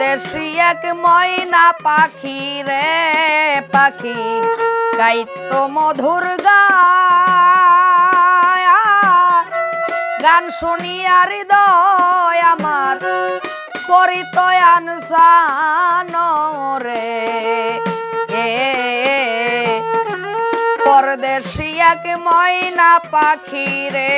এক ময়না পাখি রে পাখি, গাইত মধুর গান শুনিয়া হৃদয় আমার করিত আনসান রে। এ, পরদেশি এক ময়না পাখি রে।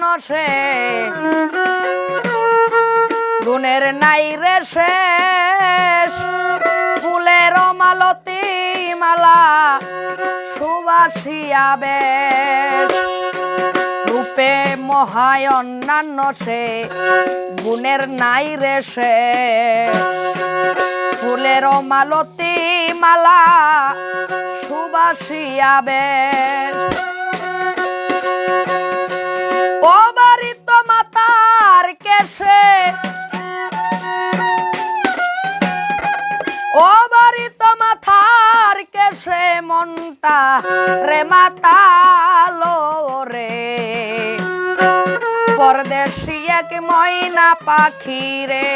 অন্যান্য সে গুণের নাই রে শেষ। ফুলের মালতি মালা সুবাসিয়া বেশ। রূপে মহায় অন্যান্য সে গুণের নাই রে শেষ। ফুলের মালতি মালা সুবাসিয়া বেশ। কেশে মনটা রে মাতালো রে। পরদেশি এক ময়না পাখি রে।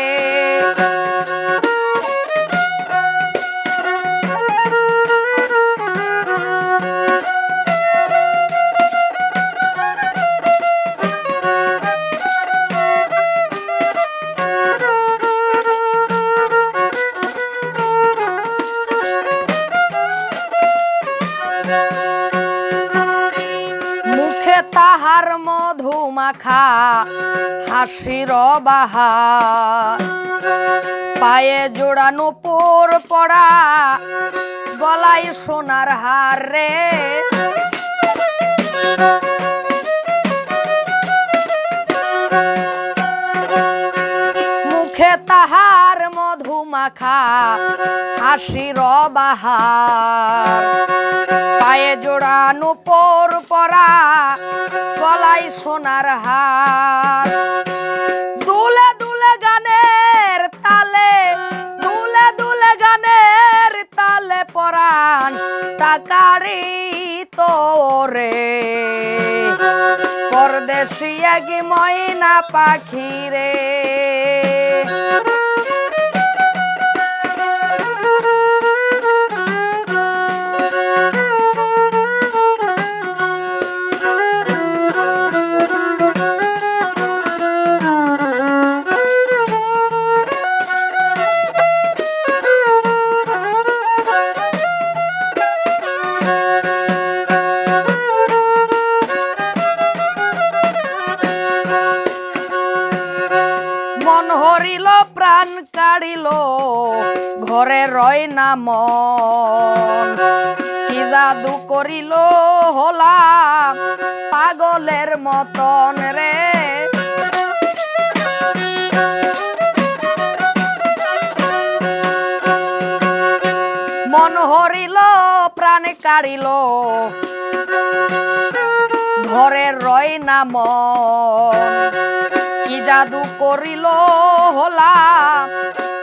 তাহার মধুমাখা হাসির বাহা পায়ে জোড়ানো পোর পড়া গলায় সোনার হার রে। হাসির বাহার পায়ে জোড়ানো পোর পরা, গলায় সোনার হার। দুলে দুলে গানের তালে, দুলে দুলে গানের তালে পরাণ তাকারি তোরে। পরদেশি এক ময়না পাখি রে কাড়িল ঘরে রয় না মন। কি জাদু করিল হলাম পাগলের মতন রে। মন হরিল, প্রাণ কাড়িল, ঘরে রয় না মন। কি জাদু করিল হলা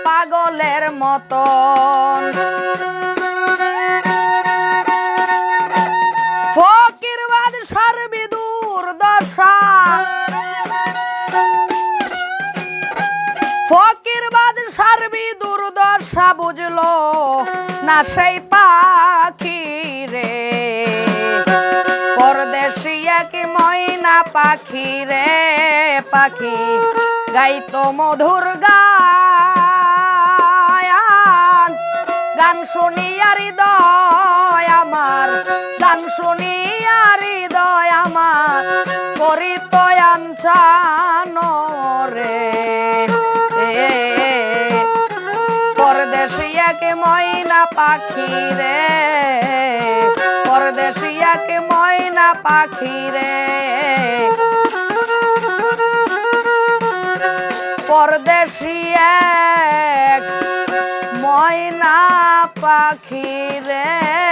পাগলের মতন। ফকির বাদ সারবি দুর্দশা। ফকির বাদ সারবি দুর্দশা বুঝলো না সেই পাখি রে। পরদেশি এক ময়না পাখি রে, পাখি গাইতো মধুর গায়ান শুনিয়া হৃদয় আমার, গান শুনিয়া হৃদয় আমার, করিত আনচান রে। পরদেশিয়াকে ময়না পাখি রে। পরদেশিয়াকে ময়না পাখি রে। পরদেশি পাখি রে